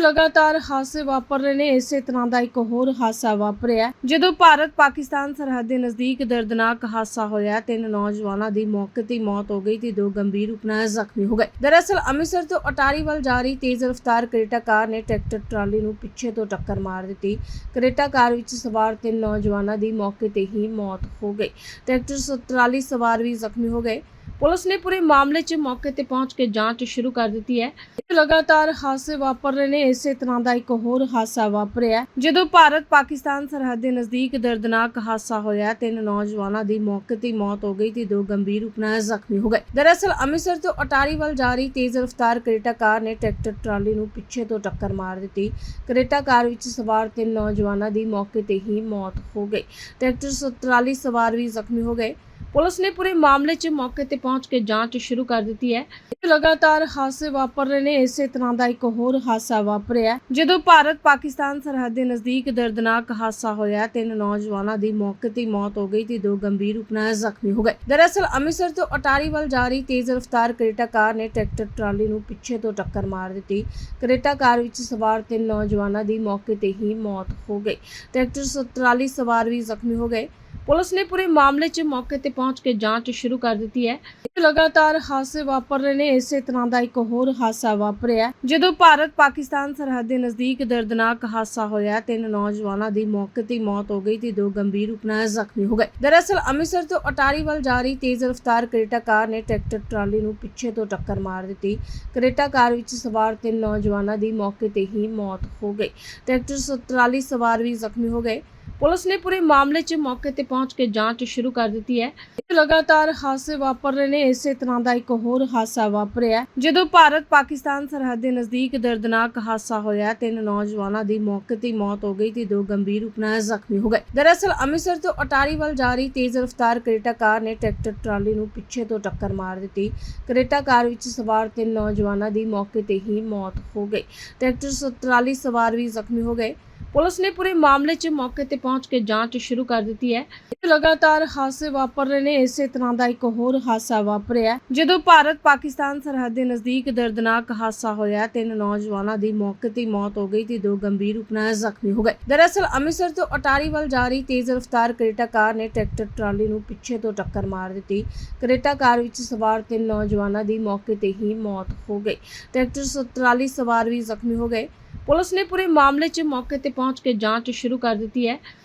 ਲਗਾਤਾਰ ਹਾਦਸੇ ਵਾਪਰ ਰਹੇ ਨੇ, ਇਸੇ ਤਰ੍ਹਾਂ ਦਾ ਇੱਕ ਹੋਰ ਹਾਦਸਾ ਵਾਪਰਿਆ ਜਦੋਂ ਭਾਰਤ ਪਾਕਿਸਤਾਨ ਸਰਹੱਦ ਦੇ ਨਜ਼ਦੀਕ ਦਰਦਨਾਕ ਹਾਦਸਾ ਹੋਇਆ ਤਿੰਨ ਨੌਜਵਾਨਾਂ ਦੀ ਮੌਕੇ ਤੇ ਮੌਤ ਹੋ ਗਈ ਤੇ ਦੋ ਗੰਭੀਰ ਰੂਪ ਨਾਲ ਜ਼ਖਮੀ ਹੋ ਗਏ। ਦਰਅਸਲ ਅੰਮ੍ਰਿਤਸਰ ਤੋਂ ਅਟਾਰੀ ਵੱਲ ਜਾ ਰਹੀ ਤੇਜ਼ ਰਫ਼ਤਾਰ ਕਰੇਟਾ ਕਾਰ ਨੇ ਟਰੈਕਟਰ, ਟਰਾਲੀ ਨੂੰ ਪਿੱਛੇ ਤੋਂ ਟੱਕਰ ਮਾਰ ਦਿੱਤੀ। ਕਰੇਟਾ ਕਾਰ ਵਿੱਚ ਸਵਾਰ ਤਿੰਨ ਨੌਜਵਾਨਾਂ ਦੀ ਮੌਕੇ ਤੇ ਹੀ ਮੌਤ ਹੋ ਗਈ। ਟਰੈਕਟਰ, ਟਰਾਲੀ ਸਵਾਰ ਵੀ ਜ਼ਖਮੀ ਹੋ ਗਏ। ਪੁਲਿਸ ਨੇ ਪੂਰੇ ਮਾਮਲੇ 'ਚ ਮੌਕੇ ਤੇ ਪਹੁੰਚ ਕੇ ਜਾਂਚ ਸ਼ੁਰੂ ਕਰ ਦਿੱਤੀ ਹੈ। ਲਗਾਤਾਰ ਹਾਦਸੇ ਵਾਪਰ ਰਹੇ ਨੇ, ਇਸੇ ਤਰ੍ਹਾਂ ਦਾ ਇੱਕ ਹੋਰ ਹਾਦਸਾ ਵਾਪਰਿਆ। ਜਦੋਂ ਭਾਰਤ ਪਾਕਿਸਤਾਨ ਸਰਹੱਦ ਦੇ ਨਜ਼ਦੀਕ ਦਰਦਨਾਕ ਹਾਦਸਾ ਹੋਇਆ, ਤਿੰਨ ਨੌਜਵਾਨਾਂ ਦੀ ਮੌਕੇ ਤੇ ਮੌਤ ਹੋ ਗਈ ਤੇ ਦੋ ਗੰਭੀਰ ਰੂਪ ਨਾਲ ਜ਼ਖਮੀ ਹੋ ਗਏ। ਦਰਅਸਲ ਅੰਮ੍ਰਿਤਸਰ ਤੋਂ ਅਟਾਰੀ ਵੱਲ ਜਾ ਰਹੀ ਤੇਜ਼ ਰਫ਼ਤਾਰ ਕਰੇਟਾ ਕਾਰ ਨੇ ਟਰੈਕਟਰ ਟਰਾਲੀ ਨੂੰ ਪਿੱਛੇ ਤੋਂ ਟੱਕਰ ਮਾਰ ਦਿੱਤੀ। ਕਰੇਟਾ ਕਾਰ ਵਿੱਚ ਸਵਾਰ ਤਿੰਨ ਨੌਜਵਾਨਾਂ ਦੀ ਮੌਕੇ ਤੇ ਹੀ ਮੌਤ ਹੋ ਗਈ। ਟਰੈਕਟਰ ਟਰਾਲੀ ਸਵਾਰ ਵੀ ਜ਼ਖਮੀ ਹੋ ਗਏ। ਪੁਲਿਸ ਨੇ ਪੂਰੇ ਮਾਮਲੇ 'ਚ ਮੌਕੇ ਤੇ ਪਹੁੰਚ ਕੇ ਜਾਂਚ ਸ਼ੁਰੂ ਕਰ ਦਿੱਤੀ ਹੈ। ਲਗਾਤਾਰ ਹਾਦਸੇ ਵਾਪਰ ਰਹੇ ਨੇ, ਇਸੇ ਤਰ੍ਹਾਂ ਦਾ ਇੱਕ ਹੋਰ ਹਾਦਸਾ ਵਾਪਰਿਆ ਜਦੋਂ ਭਾਰਤ ਪਾਕਿਸਤਾਨ ਸਰਹੱਦ ਦੇ ਨਜ਼ਦੀਕ ਦਰਦਨਾਕ ਹਾਦਸਾ ਹੋਇਆ ਤਿੰਨ ਨੌਜਵਾਨਾਂ ਦੀ ਮੌਕੇ ਤੇ ਮੌਤ ਹੋ ਗਈ ਤੇ ਦੋ ਗੰਭੀਰ ਰੂਪ ਨਾਲ ਜ਼ਖਮੀ ਹੋ ਗਏ। ਦਰਅਸਲ ਅੰਮ੍ਰਿਤਸਰ ਤੋਂ ਅਟਾਰੀ ਵੱਲ ਜਾ ਰਹੀ ਤੇਜ਼ ਰਫ਼ਤਾਰ ਕਰੇਟਾ ਕਾਰ ਨੇ ਟਰੈਕਟਰ, ਟਰਾਲੀ ਨੂੰ ਪਿੱਛੇ ਤੋਂ ਟੱਕਰ ਮਾਰ ਦਿੱਤੀ। ਕਰੇਟਾ ਕਾਰ ਵਿੱਚ ਸਵਾਰ ਤਿੰਨ ਨੌਜਵਾਨਾਂ ਦੀ ਮੌਕੇ ਤੇ ਹੀ ਮੌਤ ਹੋ ਗਈ। ਟਰੈਕਟਰ, ਟਰਾਲੀ ਸਵਾਰ ਵੀ ਜ਼ਖਮੀ ਹੋ ਗਏ। ਪੁਲਿਸ ਨੇ ਪੂਰੇ ਮਾਮਲੇ 'ਚ ਮੌਕੇ ਤੇ ਪਹੁੰਚ ਕੇ ਜਾਂਚ ਸ਼ੁਰੂ ਕਰ ਦਿੱਤੀ ਹੈ। ਲਗਾਤਾਰ ਹਾਦਸੇ ਵਾਪਰ ਰਹੇ ਨੇ, ਇਸੇ ਤਰ੍ਹਾਂ ਦਾ ਇੱਕ ਹੋਰ ਹਾਦਸਾ ਵਾਪਰਿਆ ਜਦੋਂ ਭਾਰਤ ਪਾਕਿਸਤਾਨ ਸਰਹੱਦ ਦੇ ਨਜ਼ਦੀਕ ਦਰਦਨਾਕ ਹਾਦਸਾ ਹੋਇਆ ਤਿੰਨ ਨੌਜਵਾਨਾਂ ਦੀ ਮੌਕੇ ਤੇ ਮੌਤ ਹੋ ਗਈ ਤੇ ਦੋ ਗੰਭੀਰ ਰੂਪ ਨਾਲ ਜ਼ਖਮੀ ਹੋ ਗਏ। ਦਰਅਸਲ ਅੰਮ੍ਰਿਤਸਰ ਤੋਂ ਅਟਾਰੀ ਵੱਲ ਜਾ ਰਹੀ ਤੇਜ਼ ਰਫ਼ਤਾਰ ਕਰੇਟਾ ਕਾਰ ਨੇ ਟਰੈਕਟਰ, ਟਰਾਲੀ ਨੂੰ ਪਿੱਛੇ ਤੋਂ ਟੱਕਰ ਮਾਰ ਦਿੱਤੀ। ਕਰੇਟਾ ਕਾਰ ਵਿੱਚ ਸਵਾਰ ਤਿੰਨ ਨੌਜਵਾਨਾਂ ਦੀ ਮੌਕੇ ਤੇ ਹੀ ਮੌਤ ਹੋ ਗਈ। ਟਰੈਕਟਰ, ਟਰਾਲੀ ਸਵਾਰ ਵੀ ਜ਼ਖਮੀ ਹੋ ਗਏ। ਪੁਲਿਸ ਨੇ ਪੂਰੇ ਮਾਮਲੇ 'ਚ ਮੌਕੇ ਤੇ ਪਹੁੰਚ ਕੇ ਜਾਂਚ ਸ਼ੁਰੂ ਕਰ ਦਿੱਤੀ ਹੈ। ਲਗਾਤਾਰ ਹਾਦਸੇ ਵਾਪਰ ਰਹੇ ਨੇ, ਇਸੇ ਤਰ੍ਹਾਂ ਦਾ ਇੱਕ ਹੋਰ ਹਾਦਸਾ ਵਾਪਰਿਆ। ਜਦੋਂ ਭਾਰਤ ਪਾਕਿਸਤਾਨ ਸਰਹੱਦ ਦੇ ਨਜ਼ਦੀਕ ਦਰਦਨਾਕ ਹਾਦਸਾ ਹੋਇਆ, ਤਿੰਨ ਨੌਜਵਾਨਾਂ ਦੀ ਮੌਕੇ ਤੇ ਮੌਤ ਹੋ ਗਈ ਤੇ ਦੋ ਗੰਭੀਰ ਰੂਪ ਨਾਲ ਜ਼ਖਮੀ ਹੋ ਗਏ। ਦਰਅਸਲ ਅੰਮ੍ਰਿਤਸਰ ਤੋਂ ਅਟਾਰੀ ਵੱਲ ਜਾ ਰਹੀ ਤੇਜ਼ ਰਫ਼ਤਾਰ ਕਰੇਟਾ ਕਾਰ ਨੇ ਟਰੈਕਟਰ ਟਰਾਲੀ ਨੂੰ ਪਿੱਛੇ ਤੋਂ ਟੱਕਰ ਮਾਰ ਦਿੱਤੀ। ਕਰੇਟਾ ਕਾਰ ਵਿੱਚ ਸਵਾਰ ਤਿੰਨ ਨੌਜਵਾਨਾਂ ਦੀ ਮੌਕੇ ਤੇ ਹੀ ਮੌਤ ਹੋ ਗਈ। ਟਰੈਕਟਰ ਟਰਾਲੀ ਸਵਾਰ ਵੀ ਜ਼ਖਮੀ ਹੋ ਗਏ। ਪੁਲਿਸ ਨੇ ਪੂਰੇ ਮਾਮਲੇ 'ਚ ਮੌਕੇ ਤੇ ਪਹੁੰਚ ਕੇ ਜਾਂਚ ਸ਼ੁਰੂ ਕਰ ਦਿੱਤੀ ਹੈ। ਲਗਾਤਾਰ ਹਾਦਸੇ ਵਾਪਰ ਰਹੇ ਨੇ, ਇਸੇ ਤਰ੍ਹਾਂ ਦਾ ਇੱਕ ਹੋਰ ਹਾਦਸਾ ਵਾਪਰਿਆ ਜਦੋਂ ਭਾਰਤ ਪਾਕਿਸਤਾਨ ਸਰਹੱਦ ਦੇ ਨਜ਼ਦੀਕ ਦਰਦਨਾਕ ਹਾਦਸਾ ਹੋਇਆ ਤਿੰਨ ਨੌਜਵਾਨਾਂ ਦੀ ਮੌਕੇ ਤੇ ਮੌਤ ਹੋ ਗਈ ਤੇ ਦੋ ਗੰਭੀਰ ਰੂਪ ਨਾਲ ਜ਼ਖਮੀ ਹੋ ਗਏ। ਦਰਅਸਲ ਅੰਮ੍ਰਿਤਸਰ ਤੋਂ ਅਟਾਰੀ ਵੱਲ ਜਾ ਰਹੀ ਤੇਜ਼ ਰਫ਼ਤਾਰ ਕਰੇਟਾ ਕਾਰ ਨੇ ਟਰੈਕਟਰ, ਟਰਾਲੀ ਨੂੰ ਪਿੱਛੇ ਤੋਂ ਟੱਕਰ ਮਾਰ ਦਿੱਤੀ। ਕਰੇਟਾ ਕਾਰ ਵਿੱਚ ਸਵਾਰ ਤਿੰਨ ਨੌਜਵਾਨਾਂ ਦੀ ਮੌਕੇ ਤੇ ਹੀ ਮੌਤ ਹੋ ਗਈ। ਟਰੈਕਟਰ, ਟਰਾਲੀ ਸਵਾਰ ਵੀ ਜ਼ਖਮੀ ਹੋ ਗਏ। ਪੁਲਿਸ ਨੇ ਪੂਰੇ ਮਾਮਲੇ 'ਚ ਮੌਕੇ ਤੇ ਪਹੁੰਚ ਕੇ ਜਾਂਚ ਸ਼ੁਰੂ ਕਰ ਦਿੱਤੀ ਹੈ।